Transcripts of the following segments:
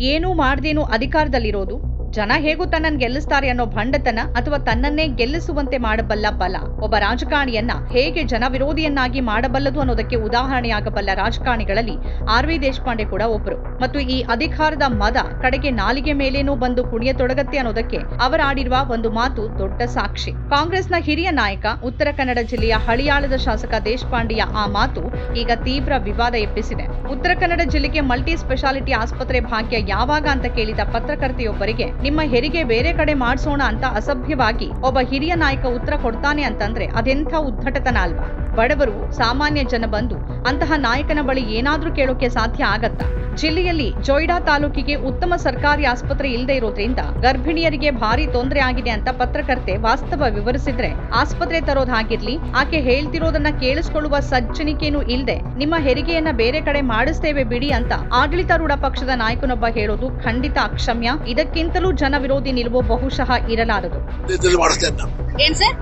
ಏನೂ ಮಾಡ್ದೇನು ಅಧಿಕಾರದಲ್ಲಿರೋದು? ಜನ ಹೇಗೂ ತನ್ನನ್ನು ಗೆಲ್ಲಿಸ್ತಾರೆ ಅನ್ನೋ ಭಂಡತನ ಅಥವಾ ತನ್ನನ್ನೇ ಗೆಲ್ಲಿಸುವಂತೆ ಮಾಡಬಲ್ಲ ಬಲ. ಒಬ್ಬ ರಾಜಕಾರಣಿಯನ್ನ ಹೇಗೆ ಜನ ವಿರೋಧಿಯನ್ನಾಗಿ ಮಾಡಬಲ್ಲದು ಅನ್ನೋದಕ್ಕೆ ಉದಾಹರಣೆಯಾಗಬಲ್ಲ ರಾಜಕಾರಣಿಗಳಲ್ಲಿ ಆರ್ ವಿ ದೇಶಪಾಂಡೆ ಕೂಡ ಒಬ್ಬರು ಮತ್ತು ಈ ಅಧಿಕಾರದ ಮದ ಕಡೆಗೆ ನಾಲಿಗೆ ಮೇಲೇನೂ ಬಂದು ಕುಣಿಯತೊಡಗತ್ತೆ ಅನ್ನೋದಕ್ಕೆ ಅವರಾಡಿರುವ ಒಂದು ಮಾತು ದೊಡ್ಡ ಸಾಕ್ಷಿ. ಕಾಂಗ್ರೆಸ್ನ ಹಿರಿಯ ನಾಯಕ, ಉತ್ತರ ಕನ್ನಡ ಜಿಲ್ಲೆಯ ಹಳಿಯಾಳದ ಶಾಸಕ ದೇಶಪಾಂಡೆಯ ಆ ಮಾತು ಈಗ ತೀವ್ರ ವಿವಾದ ಎಬ್ಬಿಸಿದೆ. ಉತ್ತರ ಕನ್ನಡ ಜಿಲ್ಲೆಗೆ ಮಲ್ಟಿ ಸ್ಪೆಷಾಲಿಟಿ ಆಸ್ಪತ್ರೆ ಭಾಗ್ಯ ಯಾವಾಗ ಅಂತ ಕೇಳಿದ ಪತ್ರಕರ್ತೆಯೊಬ್ಬರಿಗೆ ನಿಮ್ಮ ಹೆರಿಗೆ ಬೇರೆ ಕಡೆ ಮಾಡಿಸೋಣ ಅಂತ ಅಸಭ್ಯವಾಗಿ ಒಬ್ಬ ಹಿರಿಯ ನಾಯಕ ಉತ್ತರ ಕೊಡ್ತಾನೆ ಅಂತಂದ್ರೆ ಅದೆಂಥ ಉದ್ದಟತನ ಅಲ್ವಾ ಬಡವರು, ಸಾಮಾನ್ಯ ಜನ ಬಂದು ಅಂತಹ ನಾಯಕನ ಬಳಿ ಏನಾದ್ರೂ ಕೇಳೋಕೆ ಸಾಧ್ಯ ಆಗತ್ತಾ? ಜಿಲ್ಲೆಯಲ್ಲಿ ಜೊಯ್ಡಾ ತಾಲೂಕಿಗೆ ಉತ್ತಮ ಸರ್ಕಾರಿ ಆಸ್ಪತ್ರೆ ಇಲ್ಲದೆ ಇರೋದ್ರಿಂದ ಗರ್ಭಿಣಿಯರಿಗೆ ಭಾರಿ ತೊಂದರೆ ಆಗಿದೆ ಅಂತ ಪತ್ರಕರ್ತೆ ವಾಸ್ತವ ವಿವರಿಸಿದ್ರೆ, ಆಸ್ಪತ್ರೆ ತರೋದಾಗಿರ್ಲಿ ಆಕೆ ಹೇಳ್ತಿರೋದನ್ನ ಕೇಳಿಸ್ಕೊಳ್ಳುವ ಸಜ್ಜನಿಕೆನೂ ಇಲ್ಲದೆ ನಿಮ್ಮ ಹೆರಿಗೆಯನ್ನ ಬೇರೆ ಕಡೆ ಮಾಡಿಸ್ತೇವೆ ಬಿಡಿ ಅಂತ ಆಡಳಿತಾರೂಢ ಪಕ್ಷದ ನಾಯಕನೊಬ್ಬ ಹೇಳೋದು ಖಂಡಿತ ಅಕ್ಷಮ್ಯ. ಇದಕ್ಕಿಂತಲೂ ಜನ ವಿರೋಧಿ ನಿಲುವು ಬಹುಶಃ ಇರಲಾರದು. ಏನ್ ಸರ್?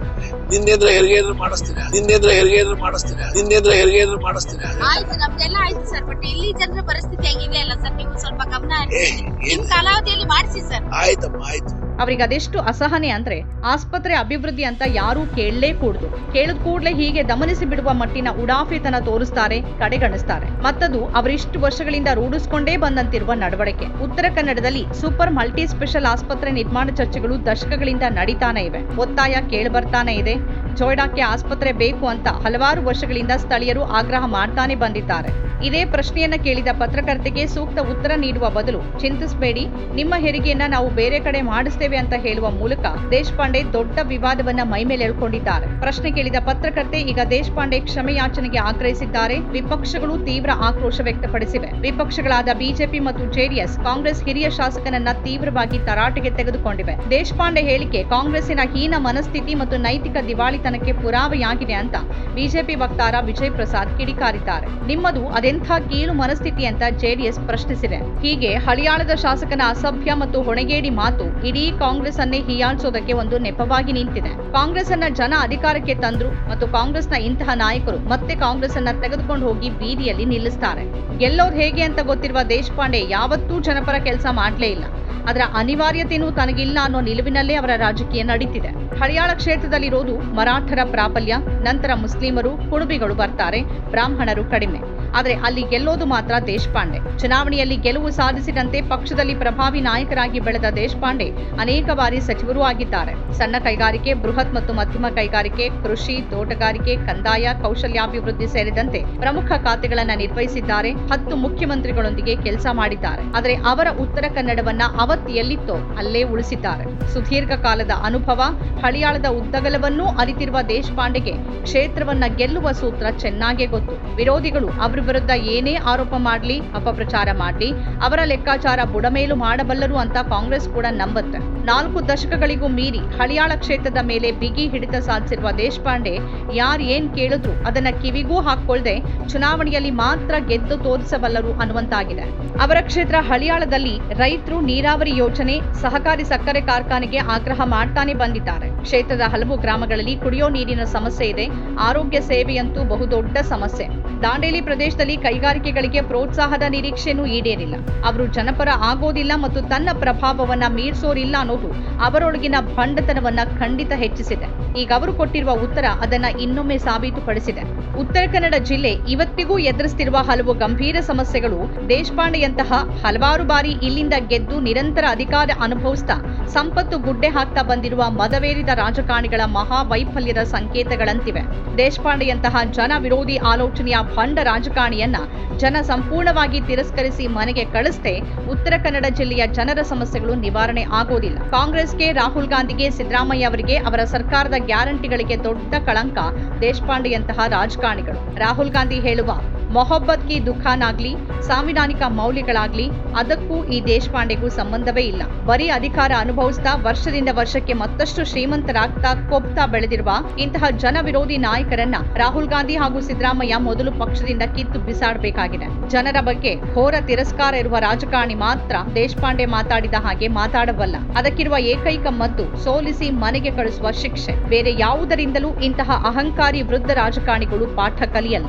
ನಿನ್ನೆದ್ರ ಹೆರಿಗೆ ಏನಾದ್ರು ಮಾಡಿಸ್ತೀರಾ? ನಿನ್ನೆದ್ರ ಹೆರಿಗೆ ಏನಾದ್ರು ಮಾಡಿಸ್ತೀರಾ? ನಿನ್ನೆದ್ರ ಹೆರಿಗೆ ಏನಾದ್ರು ಮಾಡಿಸ್ತೀನಿ ಆಯ್ತು ನಮ್ದೆಲ್ಲ ಆಯ್ತು ಸರ್ ಬಟ್ ಇಲ್ಲಿ ಜನರ ಪರಿಸ್ಥಿತಿ ಹೆಂಗಿದೆ ಅಲ್ಲ ಸರ್ ನೀವು ಸ್ವಲ್ಪ ಗಮನ ಹರಿಸಿ. ನಿಮ್ ಕಾಲಾವಧಿಯಲ್ಲಿ ಮಾಡಿಸಿ ಸರ್. ಆಯ್ತಮ್ಮ ಆಯ್ತು. ಅವ್ರಿಗೆ ಅದೆಷ್ಟು ಅಸಹನೆ ಅಂದ್ರೆ ಆಸ್ಪತ್ರೆ ಅಭಿವೃದ್ಧಿ ಅಂತ ಯಾರೂ ಕೇಳಲೇ ಕೂಡದು ಕೇಳಿದ ಕೂಡಲೇ ಹೀಗೆ ದಮನಿಸಿ ಬಿಡುವ ಮಟ್ಟಿನ ಉಡಾಫಿತನ ತೋರಿಸ್ತಾರೆ, ಕಡೆಗಣಿಸ್ತಾರೆ. ಮತ್ತದು ಅವರಿಷ್ಟು ವರ್ಷಗಳಿಂದ ರೂಢಿಸ್ಕೊಂಡೇ ಬಂದಂತಿರುವ ನಡವಳಿಕೆ. ಉತ್ತರ ಕನ್ನಡದಲ್ಲಿ ಸೂಪರ್ ಮಲ್ಟಿ ಸ್ಪೆಷಲ್ ಆಸ್ಪತ್ರೆ ನಿರ್ಮಾಣ ಚರ್ಚೆಗಳು ದಶಕಗಳಿಂದ ನಡೀತಾನೆ ಇವೆ. ಒತ್ತಾಯ ಕೇಳಿಬರ್ತಾನೆ ಇದೆ. ಜೋಯ್ಡಾಕ್ಕೆ ಆಸ್ಪತ್ರೆ ಬೇಕು ಅಂತ ಹಲವಾರು ವರ್ಷಗಳಿಂದ ಸ್ಥಳೀಯರು ಆಗ್ರಹ ಮಾಡ್ತಾನೆ ಬಂದಿದ್ದಾರೆ. ಇದೇ ಪ್ರಶ್ನೆಯನ್ನ ಕೇಳಿದ ಪತ್ರಕರ್ತೆಗೆ ಸೂಕ್ತ ಉತ್ತರ ನೀಡುವ ಬದಲು ಚಿಂತಿಸಬೇಡಿ, ನಿಮ್ಮ ಹೆರಿಗೆಯನ್ನ ನಾವು ಬೇರೆ ಕಡೆ ಮಾಡಿಸ್ತೇವೆ ಅಂತ ಹೇಳುವ ಮೂಲಕ ದೇಶಪಾಂಡೆ ದೊಡ್ಡ ವಿವಾದವನ್ನ ಮೈಮೇಲೆ ಎಳ್ಕೊಂಡಿದ್ದಾರೆ. ಪ್ರಶ್ನೆ ಕೇಳಿದ ಪತ್ರಕರ್ತೆ, ಈಗ ದೇಶಪಾಂಡೆ ಕ್ಷಮೆಯಾಚನೆಗೆ ಆಗ್ರಹಿಸಿದ್ದಾರೆ. ವಿಪಕ್ಷಗಳು ತೀವ್ರ ಆಕ್ರೋಶ ವ್ಯಕ್ತಪಡಿಸಿವೆ. ವಿಪಕ್ಷಗಳಾದ ಬಿಜೆಪಿ ಮತ್ತು ಜೆಡಿಎಸ್ ಕಾಂಗ್ರೆಸ್ ಹಿರಿಯ ಶಾಸಕನನ್ನ ತೀವ್ರವಾಗಿ ತರಾಟೆಗೆ ತೆಗೆದುಕೊಂಡಿವೆ. ದೇಶಪಾಂಡೆ ಹೇಳಿಕೆ, ಕಾಂಗ್ರೆಸ್ಸಿನ ಹೀನ ಮನಸ್ಥಿತಿ ಮತ್ತು ನೈತಿಕ ದಿವಾಳಿತನಕ್ಕೆ ಪುರಾವೆಯಾಗಿದೆ ಅಂತ ಬಿಜೆಪಿ ವಕ್ತಾರ ವಿಜಯ್ ಪ್ರಸಾದ್ ಕಿಡಿಕಾರಿದ್ದಾರೆ. ನಿಮ್ಮದು ಅದೆಂಥ ಕೀಳು ಮನಸ್ಥಿತಿ ಅಂತ ಜೆಡಿಎಸ್ ಪ್ರಶ್ನಿಸಿದೆ. ಹೀಗೆ ಹಳಿಯಾಳದ ಶಾಸಕನ ಅಸಭ್ಯ ಮತ್ತು ಹೊಣೆಗೇಡಿ ಮಾತು ಇಡೀ ಕಾಂಗ್ರೆಸ್ ಅನ್ನೇ ಹೀಯಾಳಿಸೋದಕ್ಕೆ ಒಂದು ನೆಪವಾಗಿ ನಿಂತಿದೆ. ಕಾಂಗ್ರೆಸ್ ಅನ್ನ ಜನ ಅಧಿಕಾರಕ್ಕೆ ತಂದ್ರು ಮತ್ತು ಕಾಂಗ್ರೆಸ್ನ ಇಂತಹ ನಾಯಕರು ಮತ್ತೆ ಕಾಂಗ್ರೆಸ್ ಅನ್ನ ತೆಗೆದುಕೊಂಡು ಹೋಗಿ ಬೀದಿಯಲ್ಲಿ ನಿಲ್ಲಿಸ್ತಾರೆ. ಗೆಲ್ಲೋದು ಹೇಗೆ ಅಂತ ಗೊತ್ತಿರುವ ದೇಶಪಾಂಡೆ ಯಾವತ್ತೂ ಜನಪರ ಕೆಲಸ ಮಾಡ್ಲೇ ಇಲ್ಲ. ಅದರ ಅನಿವಾರ್ಯತೆಯೂ ತನಗಿಲ್ಲ ಅನ್ನೋ ನಿಲುವಿನಲ್ಲೇ ಅವರ ರಾಜಕೀಯ ನಡೀತಿದೆ. ಹಳಿಯಾಳ ಕ್ಷೇತ್ರದಲ್ಲಿರೋದು ಮರಾಠರ ಪ್ರಾಬಲ್ಯ, ನಂತರ ಮುಸ್ಲಿಮರು, ಕುಡುಬಿಗಳು ಬರ್ತಾರೆ, ಬ್ರಾಹ್ಮಣರು ಕಡಿಮೆ. ಆದರೆ ಅಲ್ಲಿ ಗೆಲ್ಲೋದು ಮಾತ್ರ ದೇಶಪಾಂಡೆ. ಚುನಾವಣೆಯಲ್ಲಿ ಗೆಲುವು ಸಾಧಿಸಿದಂತೆ ಪಕ್ಷದಲ್ಲಿ ಪ್ರಭಾವಿ ನಾಯಕರಾಗಿ ಬೆಳೆದ ದೇಶಪಾಂಡೆ ಅನೇಕ ಬಾರಿ ಸಚಿವರೂ ಆಗಿದ್ದಾರೆ. ಸಣ್ಣ ಕೈಗಾರಿಕೆ, ಬೃಹತ್ ಮತ್ತು ಮಧ್ಯಮ ಕೈಗಾರಿಕೆ, ಕೃಷಿ, ತೋಟಗಾರಿಕೆ, ಕಂದಾಯ, ಕೌಶಲ್ಯಾಭಿವೃದ್ಧಿ ಸೇರಿದಂತೆ ಪ್ರಮುಖ ಖಾತೆಗಳನ್ನು ನಿರ್ವಹಿಸಿದ್ದಾರೆ. ಹತ್ತು ಮುಖ್ಯಮಂತ್ರಿಗಳೊಂದಿಗೆ ಕೆಲಸ ಮಾಡಿದ್ದಾರೆ. ಆದರೆ ಅವರ ಉತ್ತರ ಕನ್ನಡವನ್ನ ಅವತ್ತು ಎಲ್ಲಿತ್ತೋ ಅಲ್ಲೇ ಉಳಿಸಿದ್ದಾರೆ. ಸುದೀರ್ಘ ಕಾಲದ ಅನುಭವ, ಹಳಿಯಾಳದ ಉದ್ದಗಲವನ್ನೂ ಅರಿತಿರುವ ದೇಶಪಾಂಡೆಗೆ ಕ್ಷೇತ್ರವನ್ನ ಗೆಲ್ಲುವ ಸೂತ್ರ ಚೆನ್ನಾಗೇ ಗೊತ್ತು. ವಿರೋಧಿಗಳು ಅವರ ವಿರುದ್ಧ ಏನೇ ಆರೋಪ ಮಾಡಲಿ ಅಪಪ್ರಚಾರ ಮಾಡಲಿ ಅವರ ಲೆಕ್ಕಾಚಾರ ಬುಡಮೇಲು ಮಾಡಬಲ್ಲರು ಅಂತ ಕಾಂಗ್ರೆಸ್ ಕೂಡ ನಂಬುತ್ತೆ. ನಾಲ್ಕು ದಶಕಗಳಿಗೂ ಮೀರಿ ಹಳಿಯಾಳ ಕ್ಷೇತ್ರದ ಮೇಲೆ ಬಿಗಿ ಹಿಡಿತ ಸಾಧಿಸಿರುವ ದೇಶಪಾಂಡೆ ಯಾರು ಏನ್ ಕೇಳಿದ್ರು ಅದನ್ನ ಕಿವಿಗೂ ಹಾಕೊಳ್ದೆ ಚುನಾವಣೆಯಲ್ಲಿ ಮಾತ್ರ ಗೆದ್ದು ತೋರಿಸಬಲ್ಲರು ಅನ್ನುವಂತಾಗಿದೆ. ಅವರ ಕ್ಷೇತ್ರ ಹಳಿಯಾಳದಲ್ಲಿ ರೈತರು ನೀರಾವರಿ ಯೋಜನೆ, ಸಹಕಾರಿ ಸಕ್ಕರೆ ಕಾರ್ಖಾನೆಗೆ ಆಗ್ರಹ ಮಾಡ್ತಾನೆ ಬಂದಿದ್ದಾರೆ. ಕ್ಷೇತ್ರದ ಹಲವು ಗ್ರಾಮಗಳಲ್ಲಿ ಕುಡಿಯೋ ನೀರಿನ ಸಮಸ್ಯೆ ಇದೆ. ಆರೋಗ್ಯ ಸೇವೆಯಂತೂ ಬಹುದೊಡ್ಡ ಸಮಸ್ಯೆ. ದಾಂಡೇಲಿ ಪ್ರದೇಶದಲ್ಲಿ ಕೈಗಾರಿಕೆಗಳಿಗೆ ಪ್ರೋತ್ಸಾಹದ ನಿರೀಕ್ಷೆನೂ ಈಡೇರಿಲ್ಲ. ಅವರು ಜನಪರ ಆಗೋದಿಲ್ಲ ಮತ್ತು ತನ್ನ ಪ್ರಭಾವವನ್ನ ಮೀರ್ಸೋರಿಲ್ಲ ಅನ್ನೋದು ಅವರೊಳಗಿನ ಭಂಡತನವನ್ನ ಖಂಡಿತ ಹೆಚ್ಚಿಸಿದೆ. ಈಗ ಅವರು ಕೊಟ್ಟಿರುವ ಉತ್ತರ ಅದನ್ನ ಇನ್ನೊಮ್ಮೆ ಸಾಬೀತುಪಡಿಸಿದೆ. ಉತ್ತರ ಕನ್ನಡ ಜಿಲ್ಲೆ ಇವತ್ತಿಗೂ ಎದುರಿಸ್ತಿರುವ ಹಲವು ಗಂಭೀರ ಸಮಸ್ಯೆಗಳು ದೇಶಪಾಂಡೆಯಂತಹ ಹಲವಾರು ಬಾರಿ ಇಲ್ಲಿಂದ ಗೆದ್ದು ನಿರಂತರ ಅಧಿಕಾರ ಅನುಭವಿಸ್ತಾ ಸಂಪತ್ತು ಗುಡ್ಡೆ ಹಾಕ್ತಾ ಬಂದಿರುವ ಮದವೇರಿದ ರಾಜಕಾರಣಿಗಳ ಮಹಾ ವೈಫಲ್ಯದ ಸಂಕೇತಗಳಂತಿವೆ. ದೇಶಪಾಂಡೆಯಂತಹ ಜನ ವಿರೋಧಿ ಆಲೋಚನೆಯ ಭಂಡ ರಾಜಕಾರಣಿಯನ್ನ ಜನ ಸಂಪೂರ್ಣವಾಗಿ ತಿರಸ್ಕರಿಸಿ ಮನೆಗೆ ಕಳಿಸದೆ ಉತ್ತರ ಕನ್ನಡ ಜಿಲ್ಲೆಯ ಜನರ ಸಮಸ್ಯೆಗಳು ನಿವಾರಣೆ ಆಗೋದಿಲ್ಲ. ಕಾಂಗ್ರೆಸ್ಗೆ ರಾಹುಲ್ ಗಾಂಧಿಗೆ ಸಿದ್ದರಾಮಯ್ಯ ಅವರಿಗೆ ಅವರ ಸರ್ಕಾರದ ಗ್ಯಾರಂಟಿಗಳಿಗೆ ದೊಡ್ಡ ಕಳಂಕ ದೇಶಪಾಂಡೆಯಂತಹ ರಾಜಕಾರಣಿಗಳು ರಾಹುಲ್ ಗಾಂಧಿ ಹೇಳುವ ಮೊಹಬ್ಬತ್ ಕಿ ದುಖಾನಾಗ್ಲಿ ಸಾಂವಿಧಾನಿಕ ಮೌಲ್ಯಗಳಾಗ್ಲಿ, ಅದಕ್ಕೂ ಈ ದೇಶಪಾಂಡೆಗೂ ಸಂಬಂಧವೇ ಇಲ್ಲ. ಬರೀ ಅಧಿಕಾರ ಅನುಭವಿಸ್ತಾ ವರ್ಷದಿಂದ ವರ್ಷಕ್ಕೆ ಮತ್ತಷ್ಟು ಶ್ರೀಮಂತರಾಗ್ತಾ ಕೊಬ್ತಾ ಬೆಳೆದಿರುವ ಇಂತಹ ಜನ ವಿರೋಧಿ ನಾಯಕರನ್ನ ರಾಹುಲ್ ಗಾಂಧಿ ಹಾಗೂ ಸಿದ್ದರಾಮಯ್ಯ ಮೊದಲು ಪಕ್ಷದಿಂದ ಕಿತ್ತು ಬಿಸಾಡಬೇಕಾಗಿದೆ. ಜನರ ಬಗ್ಗೆ ಘೋರ ತಿರಸ್ಕಾರ ಇರುವ ರಾಜಕಾರಣಿ ಮಾತ್ರ ದೇಶಪಾಂಡೆ ಮಾತಾಡಿದ ಹಾಗೆ ಮಾತಾಡಬಲ್ಲ. ಅದಕ್ಕಿರುವ ಏಕೈಕ ಮದ್ದು ಸೋಲಿಸಿ ಮನೆಗೆ ಕಳಿಸುವ ಶಿಕ್ಷೆ. ಬೇರೆ ಯಾವುದರಿಂದಲೂ ಇಂತಹ ಅಹಂಕಾರಿ ವೃದ್ಧ ರಾಜಕಾರಣಿಗಳು ಪಾಠ ಕಲಿಯಲ್ಲ.